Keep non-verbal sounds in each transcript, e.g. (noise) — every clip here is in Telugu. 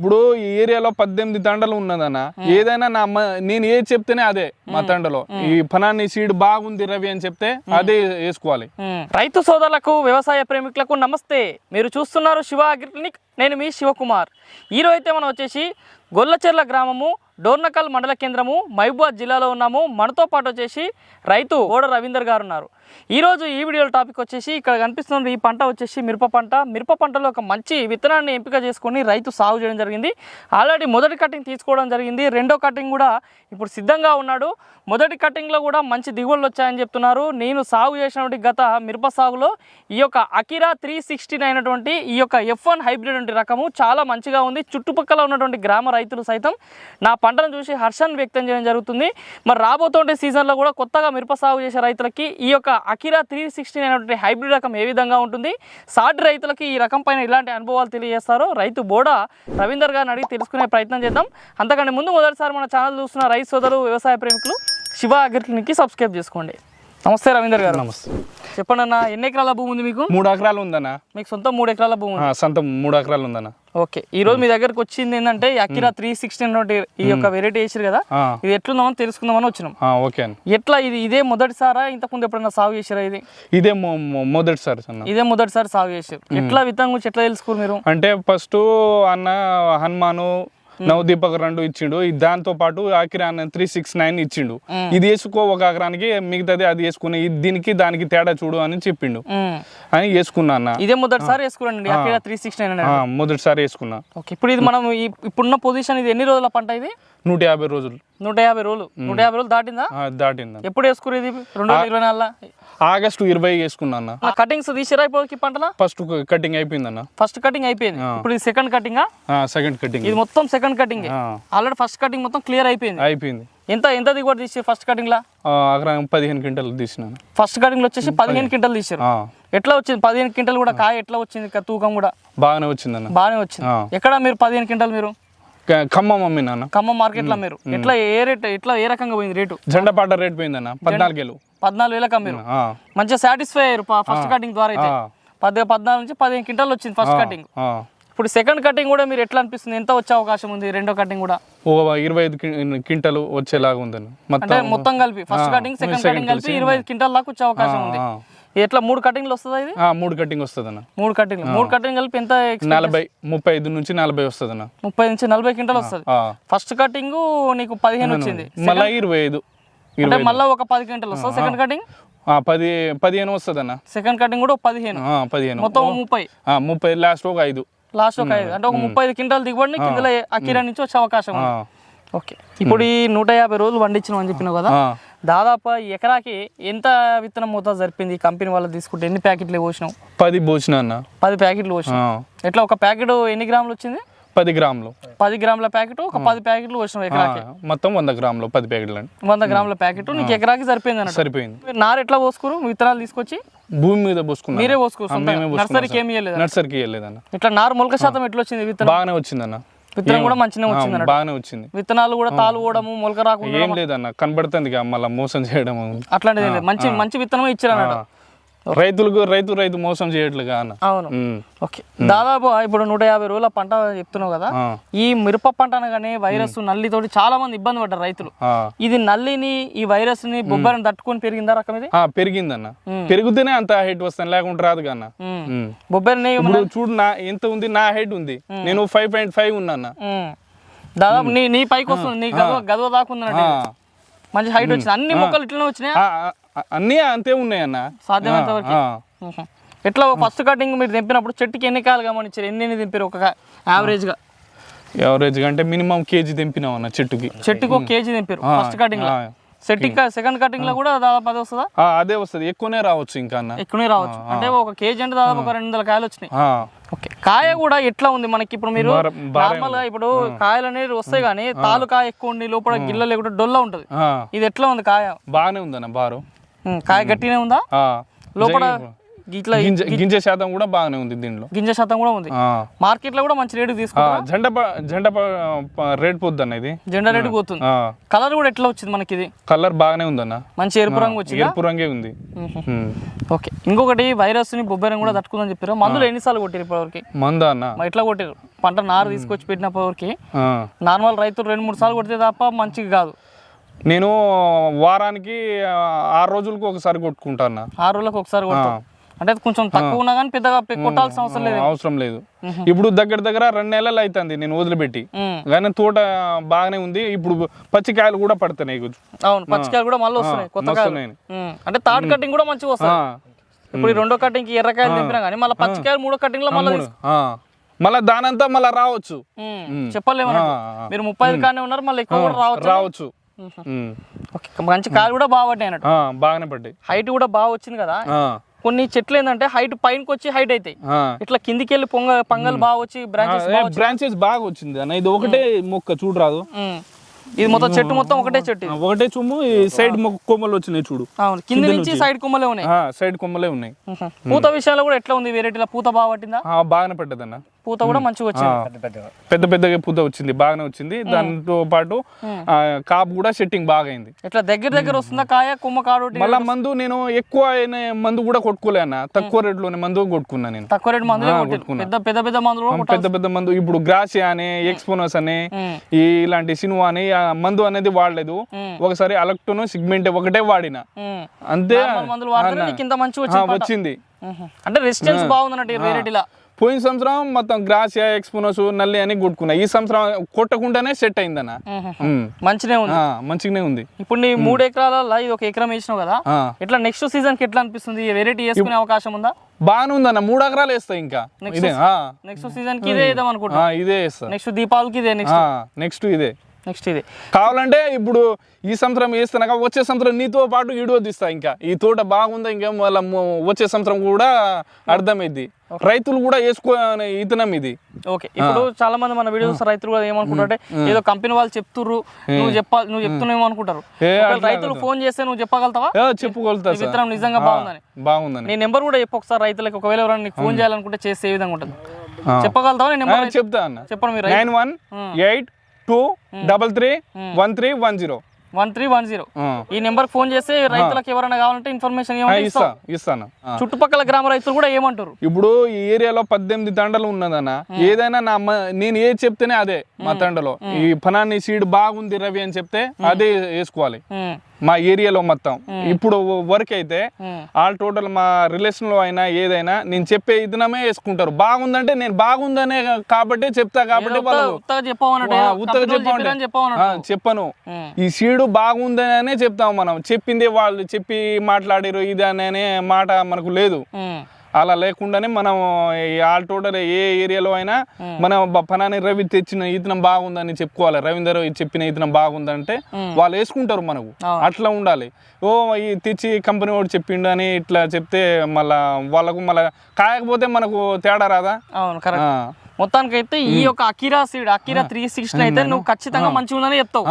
ఇప్పుడు ఈ ఏరియాలో పద్దెనిమిది తండలు ఉన్నదన్న. ఏదైనా నా నేను ఏది చెప్తేనే అదే మా తండలో. ఈ ఫనాన్ని సీడ్ బాగుంది రవి అని చెప్తే అదే వేసుకోవాలి. రైతు సోదరులకు వ్యవసాయ ప్రేమికులకు నమస్తే. మీరు చూస్తున్నారు శివ అగ్రి క్లినిక్. నేను మీ శివకుమార్. ఈరోజు అయితే మనం వచ్చేసి గొల్లచెర్ల గ్రామము డోర్నకల్ మండల కేంద్రము మహబూబాద్ జిల్లాలో ఉన్నాము. మనతో పాటు వచ్చేసి రైతు ఓడ రవీందర్ గారు ఉన్నారు. ఈరోజు ఈ వీడియో టాపిక్ వచ్చేసి ఇక్కడ కనిపిస్తున్న ఈ పంట వచ్చేసి మిరప పంట. మిరప పంటలో ఒక మంచి విత్తనాన్ని ఎంపిక చేసుకొని రైతు సాగు చేయడం జరిగింది. ఆల్రెడీ మొదటి కటింగ్ తీసుకోవడం జరిగింది. రెండో కటింగ్ కూడా ఇప్పుడు సిద్ధంగా ఉన్నాడు. మొదటి కటింగ్లో కూడా మంచి దిగుబడులు వచ్చాయని చెప్తున్నారు. నేను సాగు చేసినటువంటి గత మిరప సాగులో ఈ యొక్క అకిరా త్రీ సిక్స్టీ అయినటువంటి ఈ యొక్క ఎఫ్ వన్ హైబ్రిడ్ వంటి రకము చాలా మంచిగా ఉంది. చుట్టుపక్కల ఉన్నటువంటి గ్రామ రైతులు సైతం నా పంటను చూసి హర్షాన్ని వ్యక్తం చేయడం జరుగుతుంది. మరి రాబోతుండే సీజన్లో కూడా కొత్తగా మిరప సాగు చేసే రైతులకి ఈ యొక్క అకిరా త్రీ సిక్స్టీన్ అనేటువంటి హైబ్రిడ్ రకం ఏ విధంగా ఉంటుంది? సాటి రైతులకి ఈ రకం పైన ఇలాంటి అనుభవాలు తెలియజేస్తారో రైతు బోడా రవీందర్ గారిని అడిగి తెలుసుకునే ప్రయత్నం చేద్దాం. అంతకంటే ముందు మొదటిసారి మన ఛానల్ చూస్తున్న రైతు సోదరు వ్యవసాయ ప్రేమికులు శివ అగ్రిక్లినిక్కి సబ్స్క్రైబ్ చేసుకోండి. నమస్తే రవీందర్ గారు. నమస్తే. చెప్పండి అన్న ఎన్ని ఎకరాల భూమి ఉంది మీకు? మూడు ఎకరాలు ఉందన్న. మీకు సొంత మూడు ఎకరాల భూమి సొంతం మూడు ఎకరాలు ఉందన్న. ఓకే. ఈ రోజు మీ దగ్గరకు వచ్చింది ఏంటంటే అకిరా త్రీ సిక్స్టీ అన్నటువంటి ఈ యొక్క వెరైటీ వేసారు కదా ఇది ఎట్లుందామని తెలుసుకుందామని వచ్చినాం. ఓకే ఎట్లా ఇది ఇదే మొదటిసారా ఇంతకుముందు ఎప్పుడైనా సాగు చేసారా ఇది? ఇదే మొదటిసారి ఇదే మొదటిసారి సాగు చేసారు ఎట్లా విత్తనం గురించి ఎట్లా తెలుసుకోరు మీరు? అంటే ఫస్ట్ అన్న హనుమాను నవదీపక్ రెండు ఇచ్చిండు. దాంతో పాటు ఆఖరి అన్న త్రీ సిక్స్ నైన్ ఇచ్చిండు ఇది వేసుకో ఒక ఎకరానికి మిగతాది అది వేసుకుని దీనికి దానికి తేడా చూడు అని చెప్పిండు. అని వేసుకున్నా అన్న. ఇదే మొదటిసారి అకిరా త్రీ సిక్స్టీ నైన్ మొదటిసారి వేసుకున్నా. ఇప్పుడు ఇది మనం ఇప్పుడున్న పొజిషన్ ఇది ఎన్ని రోజుల పంట ఇది? నూట యాభై రోజులు. నూట యాభై రోజులు నూట యాభై రోజులు దాటిందా దాటింది ఎప్పుడు వేసుకురు ఇది? రెండు వేల ఇరవై నాలుగులో? ఆగస్టు ఇరవై వేసుకున్నా అన్న. కటింగ్స్ తీసిరా ఇప్పుడు ఈ పంటలో? ఫస్ట్ కటింగ్ అయిపోయిందన్న ఫస్ట్ కటింగ్ అయిపోయింది. ఇప్పుడు ఇది సెకండ్ కటింగా? Second cutting. ఇది మొత్తం second cutting. Already first cutting మొత్తం క్లియర్ అయిపోయింది. అయిపోయింది. ఎంత ఎంత దిగుబడి తీసారు ఫస్ట్ కటింగ్ లా పదిహేను క్వింటలు తీసినాను ఫస్ట్ కటింగ్లో వచ్చేసి పదిహేను క్వింటల్ తీసారు. ఎట్లా వచ్చింది? పదిహేను క్వింటల్ కూడా కాయ ఎట్లా వచ్చింది? తూకం కూడా. బాగానే వచ్చిందన్న బాగానే వచ్చింది. ఎక్కడ మీరు పదిహేను క్వింటల్ మీరు? ఖమ్మం అమ్మినాన్న ఖమ్మం మార్కెట్లో మీరు. ఎట్లా ఏ రేట్ ఎట్లా ఏ రకంగా పోయింది రేటు? జెండా పాట రేట్ పోయిందన్న పద్నాలుగేళ్ళు పద్నాలుగు వేలకు అమ్మారు మంచిగా సాటిస్ఫై అయ్యారు ఫస్ట్ కటింగ్ ద్వారా అయితే. పది పద్నాలుగు నుంచి పదిహేను క్వింటల్ వచ్చింది ఫస్ట్ కటింగ్. ఇప్పుడు సెకండ్ కటింగ్ కూడా మీరు ఎట్లా అనిపిస్తుంది? ఎంత వచ్చే అవకాశం ఉంది రెండో కటింగ్ కూడా? ఇరవై ఐదు క్వింటలు వచ్చేలాగా ఉందన్న. అంటే మొత్తం కలిపి. ఫస్ట్ కటింగ్ సెకండ్ కటింగ్ కలిపి ఇరవై ఐదు క్వింటల్ దాకా వచ్చే అవకాశం ఉంది. ఎట్లా మూడు కటింగ్లు వస్తుందా ఇది? మూడు కటింగ్ వస్తుందన్న. మూడు కటింగ్ మూడు కటింగ్ కలిపి ఎంత నలభై ముప్పై ఐదు నుంచి నలభై వస్తుందన్న. ముప్పై నుంచి నలభై క్వింటల్ వస్తుంది. ఫస్ట్ కటింగ్ నీకు పదిహేను వచ్చింది. మళ్ళా ఇరవై ఐదు. అంటే మళ్ళీ ఒక పది క్వింటల్ వస్తుంది సెకండ్ కటింగ్ పది పదిహేను వస్తుందన్న. సెకండ్ కటింగ్ కూడా ఒక పదిహేను. పదిహేను. మొత్తం ముప్పై. ముప్పై లాస్ట్ ఒక ఐదు. లాస్ట్ ఒక ఐదు. అంటే ఒక ముప్పై ఐదు క్వింటల్ దిగుబడిని కిందలో అకీరా నుంచి వచ్చే అవకాశం ఓకే ఇప్పుడు ఈ నూట యాభై రోజులు పండించినాం అని చెప్పినావు కదా. దాదాపు ఎకరాకి ఎంత విత్తనం మోతాదు సరిపోయింది ఈ కంపెనీ వాళ్ళు తీసుకుంటే ఎన్ని ప్యాకెట్లు పోసినావు? పది పోసిన అన్న. పది ప్యాకెట్లు పోసినావు. ఆ, ఎట్లా ఒక ప్యాకెట్ ఎన్ని గ్రాములు వచ్చింది? పది గ్రాములు. పది గ్రాముల ప్యాకెట్ ఒక పది ప్యాకెట్లు ఆ, ఎకరాకి. మొత్తం వంద గ్రాములు పది ప్యాకెట్లు అండి వంద గ్రాముల ప్యాకెట్ నీకు ఎకరాకి సరిపోయింది అన్నట్టు. సరిపోయింది. నారు ఎట్లా పోసుకోరు? విత్తనాలు తీసుకొచ్చి? భూమి మీద పోసుకున్నాం మీరే పోసుకున్నాం నర్సరీకి సార్. ఏమి ఇవ్వలేదు నర్సరీకి వెళ్ళలేదన్న ఇట్లా నారు మొలక శాతం ఎట్లా వచ్చింది? విత్తనం? బాగానే వచ్చిందన్న. విత్తనం కూడా మంచిగా వచ్చింది బాగానే వచ్చింది. విత్తనాలు కూడా తాలు పోవడము మొలక రాకుండా ఏం లేదన్న కనబడుతుంది మళ్ళీ మోసం చేయడం అట్లాంటిది. మంచి మంచి విత్తనం ఇచ్చారు అన్నట్టు రైతులకు రైతు రైతు మోసం చేయట్లుగా అన్న. అవును. ఓకే. దాదాపు ఇప్పుడు నూట యాభై రోజుల పంట చెప్తున్నావు కదా ఈ మిరప పంట అనగానే వైరస్ నల్లితోటి చాలా మంది ఇబ్బంది పడ్డారు రైతులు. ఇది నల్లిని ఈ వైరస్ని బొబ్బరిని తట్టుకొని పెరిగిందా రకం ఇది? పెరిగిందన్న. పెరిగితేనే అంత హైట్ వస్తాను లేకుంటే రాదు కన్న. బొబ్బరిని ఇప్పుడు చూడు నా ఎంత ఉంది? నా హైట్ ఉంది. నేను ఫైవ్ పాయింట్ ఫైవ్ ఉన్నా. దాదాపు నీ నీ పైకి వస్తుంది నీ గదవ గదవ దాకా ఉందన్నట్టు. మంచి హైట్ వచ్చింది. అన్ని మొక్కలు ఇట్లనే వచ్చినాయి? అన్నీ అంతే ఉన్నాయన్న. సాధ్యమైనంత వరకు. (laughs) ఎట్లా ఫస్ట్ కటింగ్ మీరు తెంపినప్పుడు చెట్టుకి ఎన్ని కాయలు గమనించారు? ఎన్ని ఎన్ని తెంపారు ఒక యావరేజ్గా యావరేజ్గా అంటే మినిమం కేజీ తెంపినాం అన్న చెట్టుకి. చెట్టుకి ఒక కేజీ తెంపారు ఫస్ట్ కటింగ్. సెట్టింగ్ సెకండ్ కటింగ్లో కూడా దాదాపు అది వస్తుందా? అదే వస్తుంది. ఎక్కువనే రావచ్చు ఇంకా అన్న. ఎక్కువనే రావచ్చు. అంటే ఒక కేజీ అంటే దాదాపు ఒక రెండు వందల కాయలు వచ్చినాయి. ఓకే. కాయ కూడా ఎట్లా ఉంది? మనకి ఇప్పుడు మీరు నార్మల్గా ఇప్పుడు కాయలు అనేవి వస్తాయి కానీ తాలు కాయ ఎక్కువ ఉండి లోపల గిల్ల లేకుండా డొల్ల ఉంటది. ఇది ఎట్లా ఉంది కాయ? బాగానే ఉందన్న బారు. కాయ గట్టినే ఉందా? లోపల ఇట్లా గింజ గింజ శాతం కూడా బాగానే ఉంది దీంట్లో గింజ శాతం కూడా ఉంది. మార్కెట్లో కూడా మంచి రేటు తీసుకుంటా జెండా జెండా రేట్ పోద్ది అన్న ఇది? జెండా రేటు పోతుంది. కలర్ కూడా ఎట్లా వచ్చింది మనకి ఇది? కలర్ బాగానే ఉందన్న. మంచి ఎరుపు రంగు వచ్చిందా? ఎరుపు రంగే ఉంది. ఓకే. ఇంకొకటి వైరస్ని బొబ్బరం కూడా తట్టుకుందని చెప్పారు. మందులు ఎన్నిసార్లు కొట్టారు ఇప్పటివరకు? మందా అన్న? ఎట్లా కొట్టారు పంట నారు తీసుకొచ్చి పెట్టినప్పటివరకు. నార్మల్ రైతులు రెండు మూడు సార్లు కొడితే తప్ప మంచిగా కాదు. నేను వారానికి ఆరు రోజులకు ఒకసారి కొట్టుకుంటాను ఆరు రోజులకు ఒకసారి అంటే కొంచెం తక్కువ ఉన్నా కానీ పెద్దగా కొట్టాల్సిన అవసరం లేదు. అవసరం లేదు. ఇప్పుడు దగ్గర దగ్గర రెండు నెలలు అవుతుంది నేను వదిలిపెట్టి. కానీ తోట బాగానే ఉంది. ఇప్పుడు పచ్చికాయలు కూడా పడుతున్నాయి అవును పచ్చికాయలు కూడా మళ్ళీ వస్తున్నాయి కొత్త కాయలు. అంటే థర్డ్ కటింగ్ కూడా మంచిగా ఆ, వస్తుంది ఇప్పుడు రెండో కటింగ్కి ఎర్రకాయలు తెంపినా కానీ మళ్ళీ పచ్చికాయలు మూడో కటింగ్లో మళ్ళీ. మళ్ళా దానంతా మళ్ళా రావచ్చు. ఆ. మీరు ముప్పై ఐదు కానీ ఉన్నారు మళ్ళీ ఎక్కువ రావచ్చు? రావచ్చు. మంచి కాయలు కూడా బాగా పడ్డాయి అన్నట్టు. బాగానే పడ్డాయి. హైట్ కూడా బాగా వచ్చింది కదా? కొన్ని చెట్లు ఏంటంటే హైట్ పైనకి వచ్చి హైట్ అవుతాయి. ఆ. ఇట్లా కిందికి వెళ్ళి పొంగ పంగలు బాగా వచ్చి బ్రాంచెస్ బ్రాంచెస్ బాగా వచ్చింది అన్న. ఇది ఒకటే మొక్క చూడరాదు ఇది మొత్తం చెట్టు మొత్తం ఒకటే చెట్టు ఒకటే చుమ్ము ఈ సైడ్ కొమ్మలు వచ్చినాయి చూడు. అవును. కింది నుంచి సైడ్ కొమ్మలే ఉన్నాయి. సైడ్ కొమ్మలే ఉన్నాయి. పూత విషయంలో కూడా ఎట్లా ఉంది వెరైటీలో పూత బాగా పట్టిందా? బాగానే పడ్డదన్న. పూత కూడా మంచిగా వచ్చింది. పెద్ద పెద్దగా. పూత వచ్చింది బాగానే వచ్చింది. దాంతో పాటు ఆ, కాపు కూడా సెట్టింగ్ బాగా అయింది ఇట్లా దగ్గర దగ్గర వస్తుందా కాయ కొమ్మ కాడు మళ్ళా మందు నేను ఎక్కువ అయిన మందు కూడా కొట్టుకోలే అన్న. తక్కువ రేట్లోనే మందు కొట్టుకున్నా నేను. తక్కువ రేటు కొట్టుకున్నా. పెద్ద పెద్ద పెద్ద మందులు పెద్ద పెద్ద మందు. ఇప్పుడు గ్రాసియా అని ఎక్స్పోనస్ అని ఇలాంటి సినిమా అని మందు అనేది వాడలేదు. ఒకసారి అలక్టోను సిగ్మెంట్ ఒకటే వాడిన. అంతే. మందులు వాడితే ఇంత మంచిగా వచ్చింది. అంటే రెసిస్టెన్స్ బాగుంది అన్నట్టు ఈ వెరైటీలా పోయిన సంవత్సరం మొత్తం గ్రాసియా ఎక్స్పోనస్ నల్లి అని కొట్టుకున్నా. ఈ సంవత్సరం కొట్టకుండానే సెట్ అయిందన్న. మంచినే ఉంది. మంచిగానే ఉంది. ఇప్పుడు నీ మూడు ఎకరాల ఇది ఒక ఎకరం వేసినావు కదా ఆ. ఇట్లా నెక్స్ట్ సీజన్కి ఎట్లా అనిపిస్తుంది? వెరైటీ వేసుకునే అవకాశం ఉందా? బాగానే ఉందన్న. మూడు ఎకరాలు వేస్తా ఇంకా. నెక్స్ట్ సీజన్కి ఇదే వేద్దాం ఇదే వేస్తా. నెక్స్ట్ దీపావళికి ఇదే నెక్స్ట్ నెక్స్ట్ ఇదే. నెక్స్ట్ ఇదే. కావాలంటే ఇప్పుడు ఈ సంవత్సరం వేస్తున్నాక వచ్చే సంవత్సరం నీతో పాటు వీడియో తీస్తా ఇంకా. ఈ తోట బాగుందా ఇంకేం వాళ్ళ వచ్చే సంవత్సరం కూడా అర్థమైద్ది. రైతులు కూడా వేసుకో ఇతనం ఇది. ఓకే. ఇప్పుడు చాలా మంది మన వీడియోస్ రైతులు కూడా ఏమనుకుంటారంటే ఏదో కంపెనీ వాళ్ళు చెప్తుర్రు నువ్వు చెప్పాలి నువ్వు చెప్తున్నావు అనుకుంటారు. రైతులు ఫోన్ చేస్తే నువ్వు చెప్పగలుగుతావా? చెప్పుకోగలుగుతా విత్తనం నిజంగా బాగుందని. బాగుందని. నీ నెంబర్ కూడా చెప్పు ఒకసారి రైతులకు. ఒకవేళ ఎవరైనా నీకు ఫోన్ చేయాలనుకుంటే చేస్తే ఏ విధంగా ఉంటుంది. చెప్పగలుగుతావా నీ ఆ, నెంబర్? చెప్తా అన్న. చెప్పండి మీరు nine one eight two double three one three one zero. One three one zero. ఈ నెంబర్ ఫోన్ చేస్తే రైతులకు ఎవరైనా కావాలంటే ఇన్ఫర్మేషన్ ఇస్తాను. చుట్టుపక్కల గ్రామ రైతులు కూడా ఏమంటారు? ఇప్పుడు ఈ ఏరియాలో పద్దెనిమిది తండలు ఉన్నదన్న. ఏదైనా నా నేను ఏది చెప్తేనే అదే మా తండలో. ఈ ఫనాన్ని సీడ్ బాగుంది రవి అని చెప్తే అదే వేసుకోవాలి. మా ఏరియాలో మొత్తం. ఇప్పుడు వర్క్ అయితే. ఆల్ టోటల్ మా రిలేషన్లో అయినా ఏదైనా నేను చెప్పే ఇదనమే వేసుకుంటారు. బాగుందంటే నేను బాగుందనే కాబట్టి చెప్తా కాబట్టి ఉత్తగా చెప్పను. ఈ సీడు బాగుందనే చెప్తాం మనం. చెప్పింది వాళ్ళు చెప్పి మాట్లాడారు ఇది అనే మాట మనకు లేదు. అలా లేకుండానే మనం ఈ ఆల్ టోటల్ ఏ ఏరియాలో అయినా మనం ఫలాని రవి తెచ్చిన ఈతనం బాగుందని చెప్పుకోవాలి. రవీందర్ చెప్పిన ఈతనం బాగుందంటే వాళ్ళు వేసుకుంటారు మనకు. అట్లా ఉండాలి. ఓ ఈ తెచ్చి కంపెనీ వాడు చెప్పిండు అని ఇట్లా చెప్తే మళ్ళా వాళ్ళకు మళ్ళా కాయకపోతే మనకు తేడా రాదా? అవును. మొత్తానికి అయితే ఈ యొక్క Akira seed Akira three sixty అయితే నువ్వు ఖచ్చితంగా మంచిగా ఉందని చెప్తావు.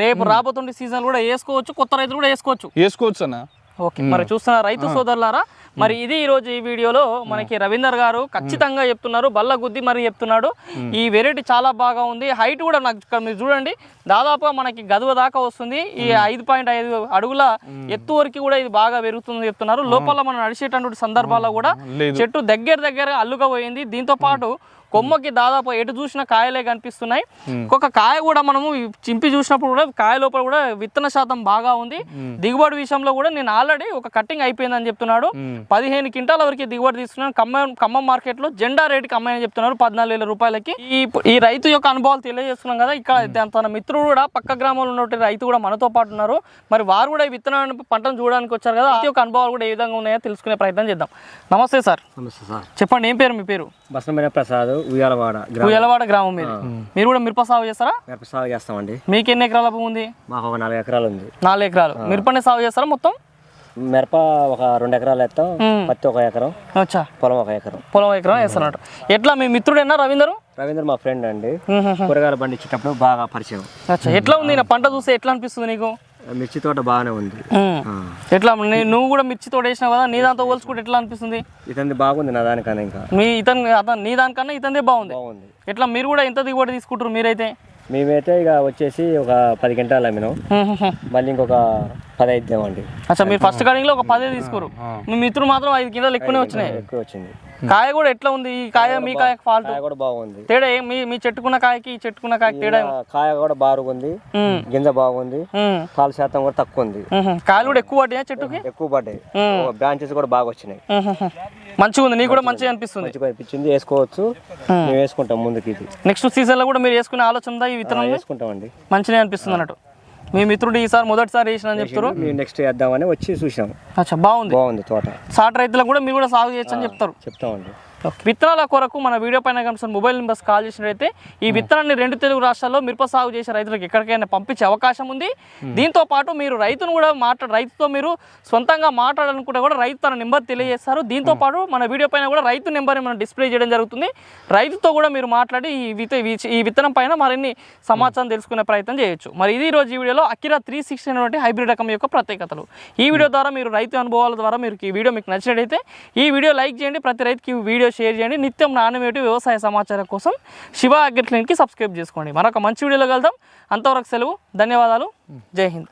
రేపు రాబోతుండే సీజన్ కూడా వేసుకోవచ్చు కొత్త రైతులు కూడా వేసుకోవచ్చు. వేసుకోవచ్చు అన్న. ఓకే. మరి చూస్తున్న రైతు సోదరులారా మరి ఇది ఈ రోజు ఈ వీడియోలో మనకి రవీందర్ గారు ఖచ్చితంగా చెప్తున్నారు బల్ల గుద్ది మరి చెప్తున్నాడు. ఈ వెరైటీ చాలా బాగా ఉంది. హైట్ కూడా నాకు మీరు చూడండి దాదాపుగా మనకి గదువ దాకా వస్తుంది. ఈ ఐదు పాయింట్ ఐదు అడుగుల ఎత్తు వరకు కూడా ఇది బాగా పెరుగుతుంది చెప్తున్నారు. లోపల మనం నడిచేటటువంటి సందర్భాల్లో కూడా చెట్టు దగ్గర దగ్గర అల్లుగా పోయింది దీంతో పాటు కొమ్మకి దాదాపు ఎటు చూసిన కాయలే కనిపిస్తున్నాయి. ఒక కాయ కూడా మనము చింపి చూసినప్పుడు కూడా కాయ లోపల కూడా విత్తన శాతం బాగా ఉంది. దిగుబడి విషయంలో కూడా నేను ఆల్రెడీ ఒక కటింగ్ అయిపోయిందని చెప్తున్నాడు. పదిహేను క్వింటాల వరకు దిగుబడి తీసుకున్నాను. ఖమ్మం ఖమ్మం మార్కెట్లో జెండా రేటుకి అమ్మాయని చెప్తున్నారు పద్నాలుగు వేల రూపాయలకి. ఈ ఈ రైతు యొక్క అనుభవాలు తెలియజేస్తున్నాం కదా. ఇక్కడ దా- తన మిత్రుడు కూడా పక్క గ్రామంలో ఉన్నటువంటి రైతు కూడా మనతో పాటు ఉన్నారు. మరి వారు కూడా ఈ విత్తనాన్ని పంటను చూడడానికి వచ్చారు కదా. ఈ యొక్క అనుభవాలు కూడా ఏ విధంగా ఉన్నాయో తెలుసుకునే ప్రయత్నం చేద్దాం. నమస్తే సార్. నమస్తే సార్. చెప్పండి ఏం పేరు మీ పేరు? బసనమైన ప్రసాద్. ఉయ్యాలవాడ గ్రామం. ఉయ్యలవాడ గ్రామం మీరు మీరు కూడా మిరప సాగు చేస్తారా? మిరప సాగు చేస్తామండి. మీకు ఎన్ని ఎకరాల భూమి ఉంది? మాకు ఒక నాలుగు ఎకరాలు ఉంది. నాలుగు ఎకరాలు. మిరపనే సాగు చేస్తారా మొత్తం? మిరప ఒక రెండు ఎకరాలు వేస్తాం. పత్తి ఒక ఎకరం. పొలం ఒక ఎకరం. పొలం ఎకరం వేస్తున్నట్టు ఎట్లా మీ మిత్రుడేనా రవీందరు? రవీంద్ర మా ఫ్రెండ్ అండి. కూరగాయల బండి ఇచ్చేటప్పుడు బాగా పరిచయం. ఎట్లా ఉంది? నా పంట చూస్తే ఎట్లా అనిపిస్తుంది నీకు? మిర్చి తోట బాగానే ఉంది. ఎట్లా? నువ్వు కూడా మిర్చి తోట వేసినావు కదా నీ దాంతో పోల్చుకుంటే ఎట్లా అనిపిస్తుంది? ఇతని బాగుంది నా దానికన్నా ఇంకా. మీ ఇతను అతను నీ దానికన్నా ఇతందే బాగుంది. బాగుంది. ఎట్లా? మీరు కూడా ఎంత దిగుబడి తీసుకుంటారు మీరైతే? మేమైతే ఇక వచ్చేసి ఒక పది గంటలు అమ్మినాం. (laughs) మళ్ళీ ఇంకొక పది అయిద్దామండి. అచ్చా మీరు ఫస్ట్ కటింగ్లో ఒక పదే తీసుకోరు. మీ మిత్రులు మాత్రం ఐదు కిలోలు ఎక్కువనే వచ్చినాయి. ఎక్కువ వచ్చింది. కాయ కూడా ఎట్లా ఉంది? ఈ కాయ మీ కాయ ఫాల్ట్ కాయ కూడా బాగుంది. తేడా ఏం? మీ మీ చెట్టుకున్న కాయకి ఈ చెట్టుకున్న కాయకి తేడా కాయ కూడా బాగుంది గింజ బాగుంది. కాలు శాతం కూడా తక్కువ ఉంది. కాయలు కూడా ఎక్కువ పడ్డాయా చెట్టుకి? ఎక్కువ పడ్డాయి. బ్రాంచెస్ కూడా బాగా వచ్చినాయి. మంచిగా ఉంది నీకు కూడా మంచిగా అనిపిస్తుంది. మంచిగా అనిపించింది వేసుకోవచ్చు. మేము వేసుకుంటాం ముందుకి ఇది నెక్స్ట్ సీజన్లో కూడా మీరు వేసుకునే ఆలోచన ఉందా ఈ విత్తనం? వేసుకుంటామండి. మంచిగా అనిపిస్తుంది అన్నట్టు. మీ మిత్రుడు ఈసారి మొదటిసారి వేసిన అని చెప్తారు. నెక్స్ట్ వేద్దామని వచ్చి చూసాం అచ్చా బాగుంది. బాగుంది తోట. సాటి రైతులకు కూడా మీరు కూడా సాగు చేయొచ్చు అని చెప్తారు. చెప్తామండి. విత్తనాల కొరకు మన వీడియో పైన కనిపిస్తున్న మొబైల్ నెంబర్స్ కాల్ చేసినట్లయితే ఈ విత్తనాన్ని రెండు తెలుగు రాష్ట్రాల్లో మిరప సాగు చేసే రైతులకు ఎక్కడికైనా పంపించే అవకాశం ఉంది. దీంతో పాటు మీరు రైతును కూడా మాట్లాడ రైతుతో మీరు సొంతంగా మాట్లాడాలనుకుంటే కూడా రైతు తన నెంబర్ తెలియజేస్తారు. దీంతో పాటు మన వీడియో పైన కూడా రైతు నెంబర్ మనం డిస్ప్లే చేయడం జరుగుతుంది. రైతుతో కూడా మీరు మాట్లాడి ఈ విత ఈ విత్తనం పైన మరిన్ని సమాచారం తెలుసుకునే ప్రయత్నం చేయొచ్చు. మరి ఇది రోజు ఈ వీడియోలో అకిరా త్రీ సిక్స్టీ అనేటువంటి హైబ్రిడ్ రకం యొక్క ప్రత్యేకతలు. ఈ వీడియో ద్వారా మీరు రైతు అనుభవాల ద్వారా మీరు ఈ వీడియో మీకు నచ్చినట్టయితే ఈ వీడియో లైక్ చేయండి. ప్రతి రైతుకి ఈ వీడియో షేర్ చేయండి. నిత్యం నాణ్యమేటి వ్యవసాయ సమాచారం కోసం శివ అగ్రిక్లిన్కి సబ్స్క్రైబ్ చేసుకోండి. మరొక మంచి వీడియోలో కలుద్దాం. అంతవరకు సెలవు. ధన్యవాదాలు. జై హింద్.